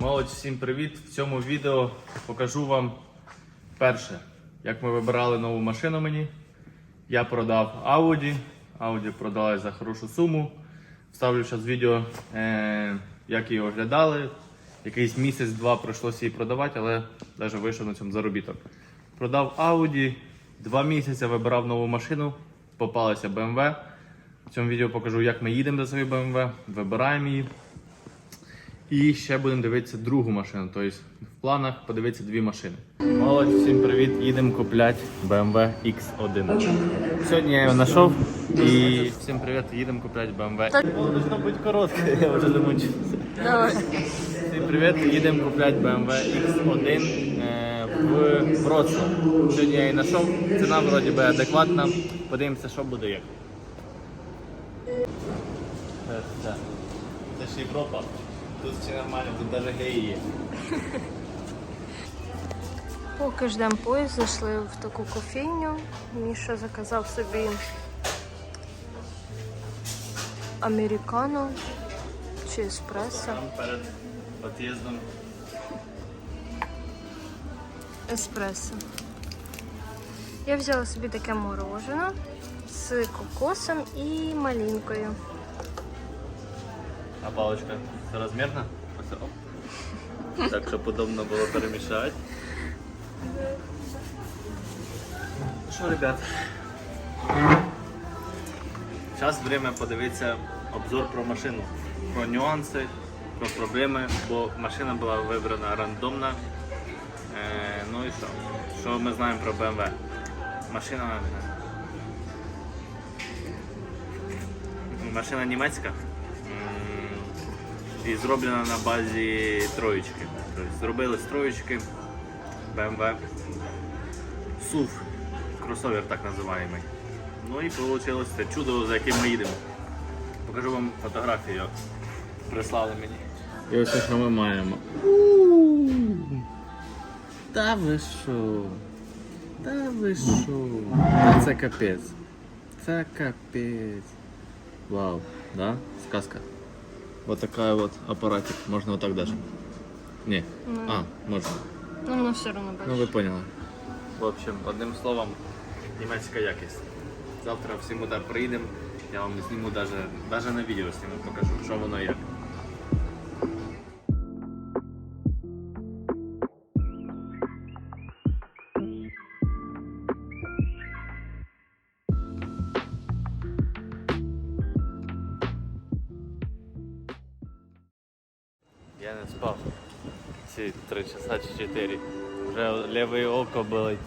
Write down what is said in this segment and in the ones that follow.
Молодь, всім привіт! В цьому відео покажу вам перше, як ми вибирали нову машину мені. Я продав Audi. Audi продалась за хорошу суму. Вставлю зараз відео, е, як її оглядали. Якийсь місяць-два прийшлося її продавати, але навіть вийшов на цьому заробіток. Продав Audi, два місяці вибирав нову машину, попалася BMW. В цьому відео покажу, як ми їдемо до своєї BMW, вибираємо її. І ще будемо дивитися другу машину. Тобто в планах подивитися дві машини. Молодь, всім привіт! Їдемо купляти BMW X1. Сьогодні я його знайшов і всім привіт, їдемо купляти BMW. Воно должно бути коротке, я вже замучився. Всім привіт, їдемо купляти BMW X1 е, в Вроцлав. Сьогодні я її знайшов, ціна вроді би адекватна. Подивимося, що буде як. Це ж Європа. Тут все нормально, тут навіть геї є. Поки ждемо поїзд, зайшли в таку кофейню. Міша заказав собі американо чи еспресо. Там перед під'їздом Еспресо. Я взяла собі таке морожене з кокосом і малинкою. А паличка соразмерна? Ось. Так, щоб удобно було перемішати. Що, ребят? Зараз время подивитися обзор про машину, про нюанси, про проблеми, бо машина була вибрана рандомно. Е, ну і що? Що ми знаємо про BMW? Машина машина німецька. І зроблена на базі троєчки. Тобто зробили з троєчки BMW SUV, кросовер так називаємо. Ну і вийшло це чудо, за яким ми їдемо. Покажу вам фотографію. Прислали мені. І ось що ми маємо. Та ви що? Та ви що? Та це капець. Це капець. Вау, да? Сказка. Вот такая вот аппаратик. Можно вот так даже. Не. А, можно. Ну, но все одно Ну вы ви поняли. В общем, одним словом, німецька якість. Завтра всім удар приїдемо. Я вам зніму даже, даже на відео сніму, покажу, що воно як. Ці три часа чи чотири. Вже ліве око болить.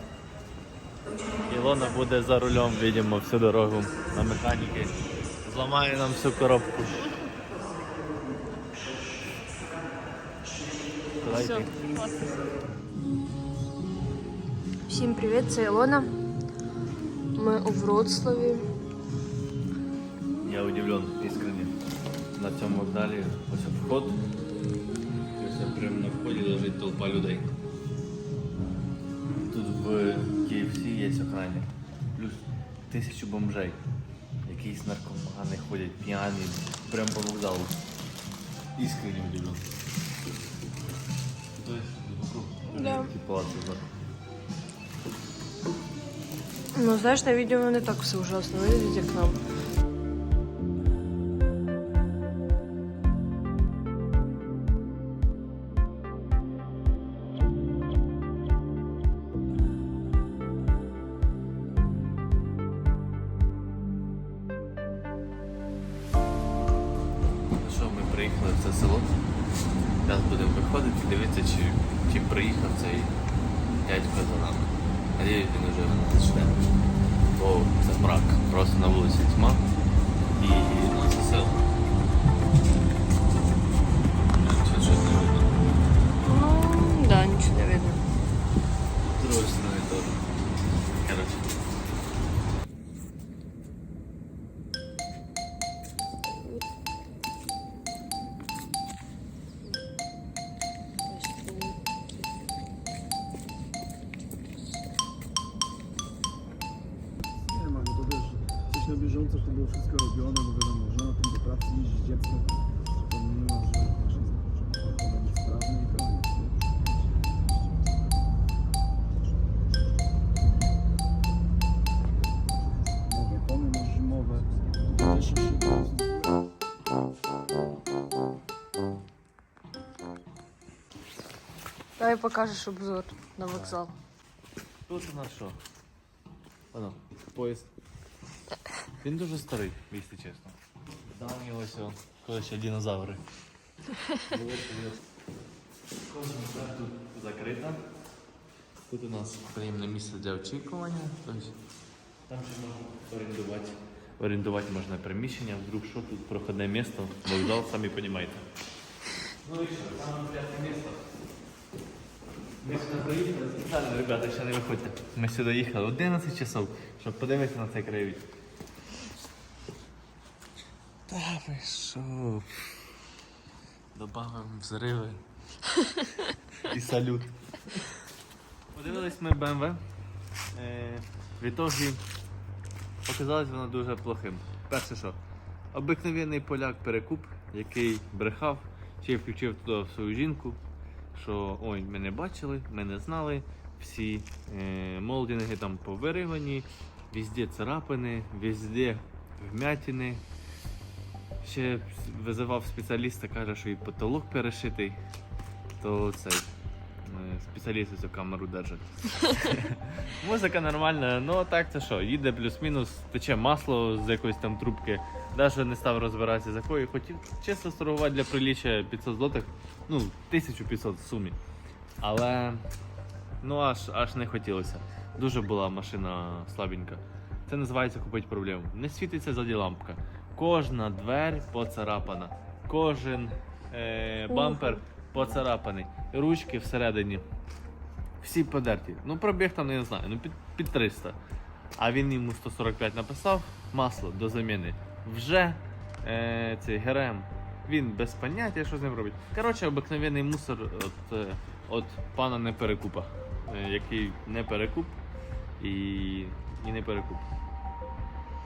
Ілона буде за рулем, видимо, всю дорогу на механіки. Зламає нам всю коробку. Все. Всім привіт, це Ілона. Ми у Вроцлаві. Я удивлен, искренне. На цьому вокзалі ось вход. Толпа людей. Тут в KFC є охранник. Плюс тисячу бомжей. Якісь наркомани ходять п'яні прямо по вокзалу. Искренне удивлен. То есть вокруг Да. такі знаєш. Ну, знаєш, на відео не так все ужасно виглядить, як нам. Село. Зараз будемо виходити, дивитися, чи, чи приїхав цей дядько за нами. Надіюсь, він уже почне. Бо це мрак. Просто на вулиці тьма і це село. Щось не видно. Ну, да, нічого не видно. З другої сторони теж. Коротше. Давай покажеш обзор на вокзал. Тут у нас що? Воно, поїзд. Він дуже старий, якщо чесно. Давні ось он, коли ще динозаври. Кожен тут закрита. Тут у нас приємне місце для очікування. Там ще можна орендувати. Орендувати можна приміщення, вдруг що тут проходне місто, вокзал, самі розумієте. Ну і що, саме п'яте місто. Ми сюди приїхали, спеціально, ребята, ще не виходьте. Ми сюди їхали 11 часов, щоб подивитися на цей краєвид. Та ви що? Добавимо взриви. І салют. Подивились ми BMW. Е, в ітогі показалось воно дуже плохим. Перше що? Обикновенний поляк перекуп, який брехав, чи включив туди свою жінку, що ой, ми не бачили, ми не знали. Всі е, молдинги там повиривані, везде царапини, везде вмятини. Ще визивав спеціаліста, каже, що і потолок перешитий, то цей е, спеціаліст цю камеру держить. Музика нормальна, ну так це що, їде плюс-мінус, тече масло з якоїсь там трубки. Навіть не став розбиратися з якої. Хотів чисто сторгувати для приліччя 500 злотих, ну, 1500 в сумі. Але ну аж, аж не хотілося. Дуже була машина слабенька. Це називається купити проблему. Не світиться ззаді лампка. Кожна двері поцарапана, кожен е, бампер поцарапаний, ручки всередині. Всі подерті. Ну, пробіг там, не знаю, ну під, під 300. А він йому 145 написав, масло до заміни. Вже е, цей ГРМ, він без поняття, що з ним робить. Коротше, обикновений мусор от, е, от пана не перекупа, е, який не перекуп і, і не перекуп.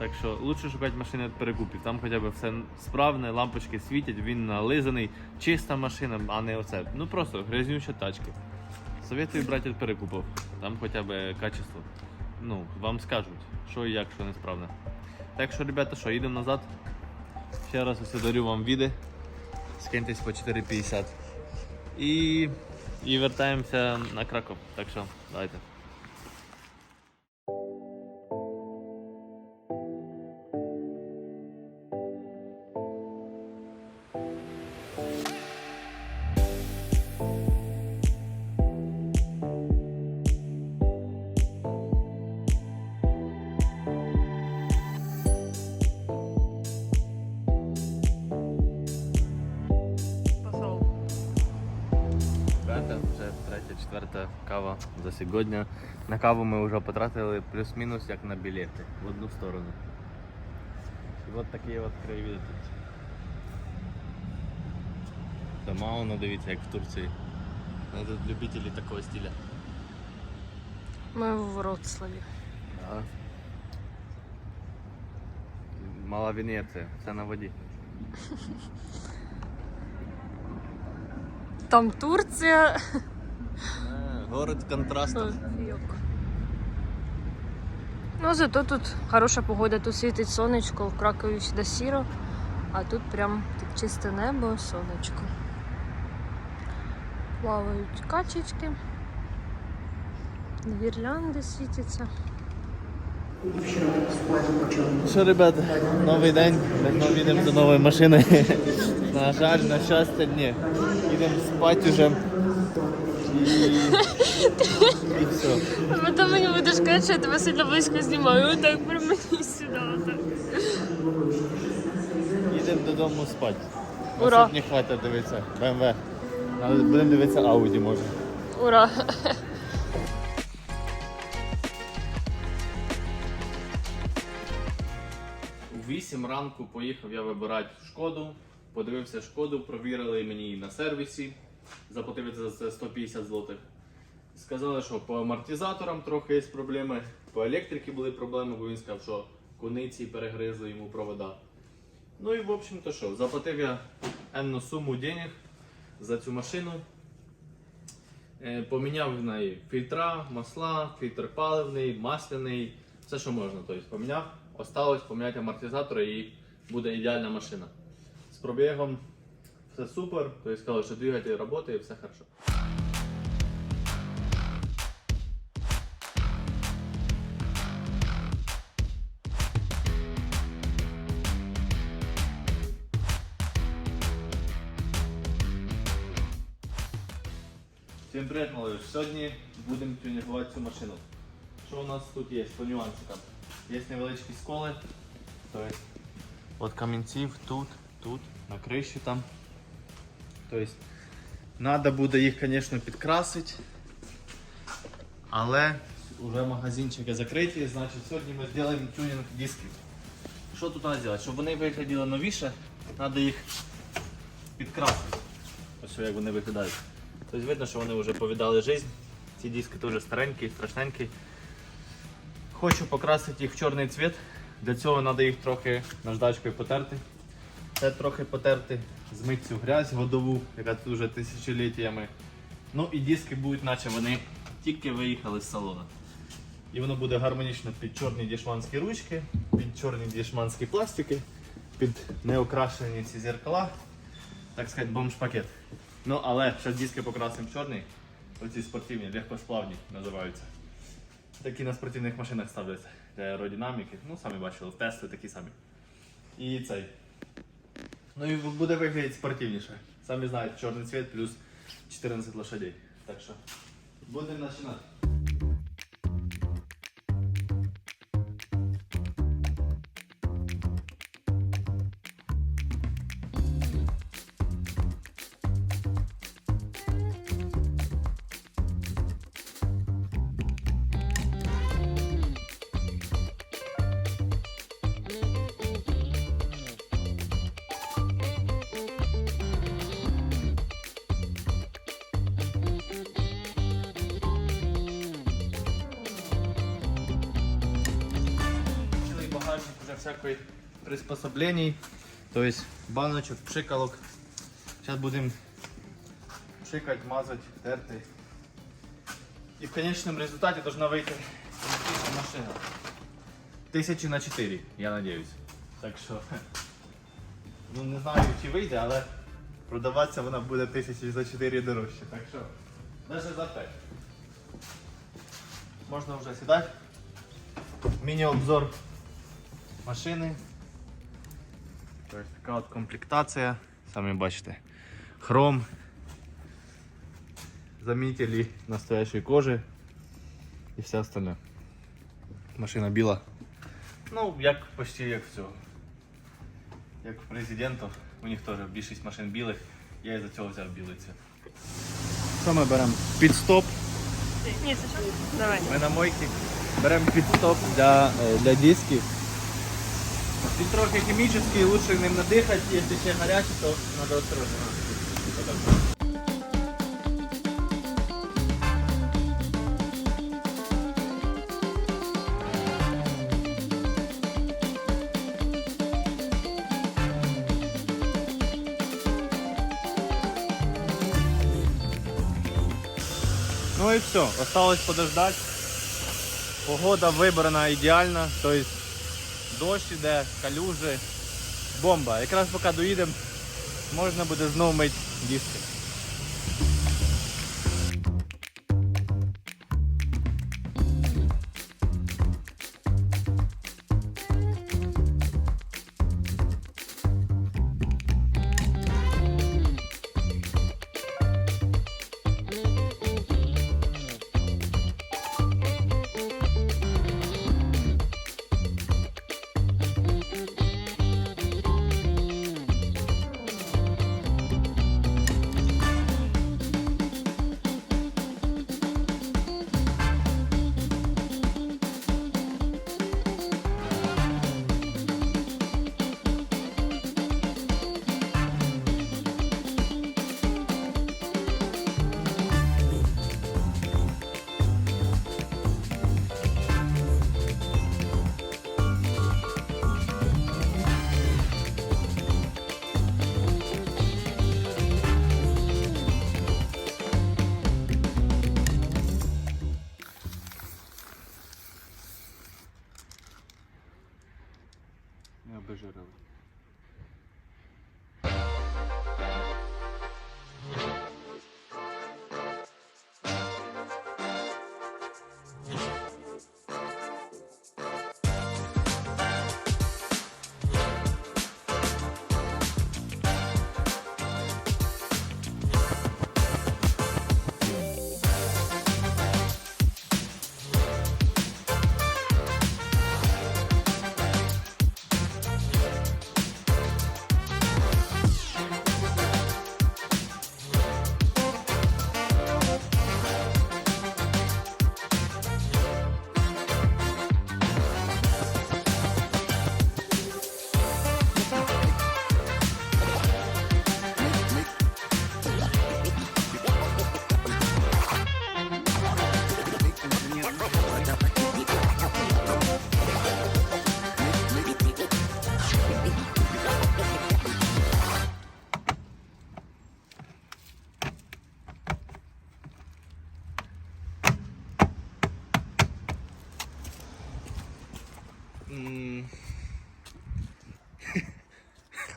Так що лучше шукати машини від перекупів. Там хоча б все справне, лампочки світять, він нализаний, чиста машина, а не оце. Ну просто грязнюча тачка. Советую брати від перекупів. Там хоча б качество. Ну, вам скажуть, що і як, що несправне. Так що, ребята, що, їдемо назад. Ще раз ось дарю вам віди. Скиньтесь по 4,50. І, і вертаємося на Краков. Так що, давайте. Четверта кава за сьогодні. На каву ми вже потратили плюс-мінус як на білети в одну сторону. І от такі от краєвиди тут. Дома, воно дивіться, як в Турції. Ну, Тут любителі такого стиля. Ми в Вроцлаві. Да. Мала Венеція, все на воді. Там Турція. Город контрастів. Ну, зато тут хороша погода, тут світить сонечко, в Кракові всегда сіро, а тут прям так чисте небо, сонечко. Плавають качечки, гірлянди світяться. Що, ребята, новий день, ми їдемо до нової машини. На жаль, на щастя, ні. Їдемо спати вже. І, все. Потім мені будеш казати, що я тебе сильно близько знімаю. Отак при мені сюди. Отак. Їдемо додому спати. Ура. Сьогодні хватить дивитися. Але Будемо дивитися Audi може. Ура! У 8 ранку поїхав я вибирати шкоду. Подивився шкоду, провірили мені її на сервісі. Заплатив за це 150 злотих. Сказали, що по амортизаторам трохи є проблеми, по електриці були проблеми, бо він сказав, що куниці перегризли йому провода. Ну і в общем-то що, заплатив я енну суму денег за цю машину. Е, Поміняв в неї фільтра, масла, фільтр паливний, масляний, все, що можна. Тобто поміняв. Осталось поміняти амортизатори і буде ідеальна машина. З пробігом все супер. То есть сказали, що двигатель работает, все хорошо. Всім привіт, молодь! Сьогодні будемо тюнігувати цю машину. Що у нас тут є по нюансикам? Є невеличкі сколи, тобто від камінців тут, тут, на криші там. Тобто, треба буде їх, звісно, підкрасити. Але вже магазинчики закриті, значить сьогодні ми зробимо тюнінг дисків. Що тут треба зробити? Щоб вони виглядали новіше, треба їх підкрасити. Ось як вони виглядають. Тобто видно, що вони вже повідали життя. Ці диски теж старенькі, страшненькі. Хочу покрасити їх в чорний цвіт. Для цього треба їх трохи наждачкою потерти. Це трохи потерти, змити цю грязь водову, яка тут вже тисячоліттями. Ну і диски будуть, наче вони тільки виїхали з салону. І воно буде гармонічно під чорні дішманські ручки, під чорні дішманські пластики, під неокрашені ці зеркала. Так сказати, бомж-пакет. Ну, але зараз диски покрасимо чорний. Оці спортивні, легкосплавні називаються. Такі на спортивних машинах ставляться для аеродинаміки. Ну, самі бачили, в Тесли такі самі. І цей. Ну і буде виглядати спортивніше. Самі знаєте, чорний цвіт плюс 14 лошадей. Так що будемо починати. Всякої приспособлений, то есть баночок, пшикалок. Сейчас будем пшикать, мазать, терти. І в конечном результате должна вийти машина. Тисячі на 4, я надеюсь. Так що, ну не знаю чи вийде, але продаватися вона буде тисячі за 4 дорожче. Так що, навіть за 5. Можна вже сідати. Міні-обзор машини. Тобто така от комплектація. Самі бачите. Хром. Замітили настоящої кожи і все остальне. Машина біла. Ну, як почти як в цього. Як в президентів. У них теж більшість машин білих. Я із-за цього взяв білий цвіт. Що ми беремо? Підстоп. Ні, це що? Давай. Ми на мойці беремо підстоп для, е, для дисків. Він трохи хімічний, лучше ним надихати, якщо ще гарячий, то треба осторожно. Ну і все, осталось подождать. Погода вибрана ідеальна, тобто дощ іде, калюжі, бомба. Якраз поки доїдемо, можна буде знову мити диски.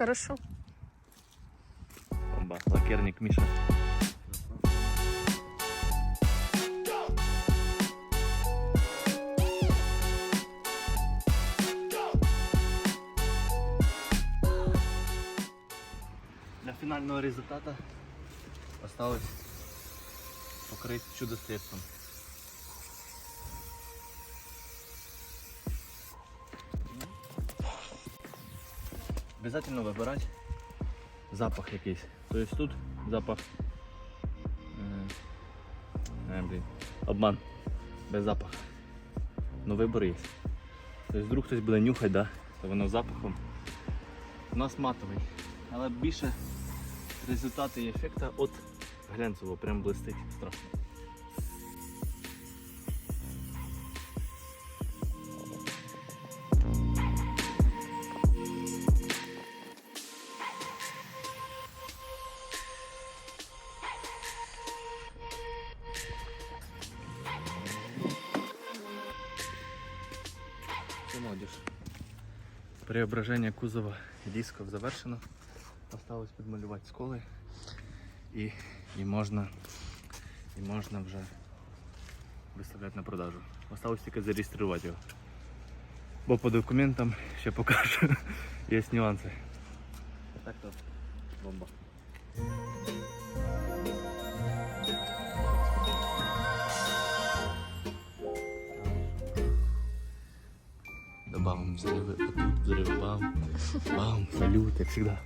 Хорошо. Бомба. Лакерник Міша. Для фінального результату осталось покрити чудо средством. Обязательно вибирати запах якийсь. Тобто тут запах. Е, блін, обман. Без запаху. Ну вибор є. Тобто вдруг хтось буде нюхати, да, то воно запахом. У нас матовий. Але більше результати і ефекта от глянцевого, прям блистить. Страшно. Преображення кузова дисків завершено. Осталось підмалювати сколи і, і, можна, і можна вже виставляти на продажу. Осталось тільки зареєструвати його. Бо по документам ще покажу. Є нюанси. Так то бомба. Добавим взрывы, вот тут взрывы, бам, бам, салют, как всегда.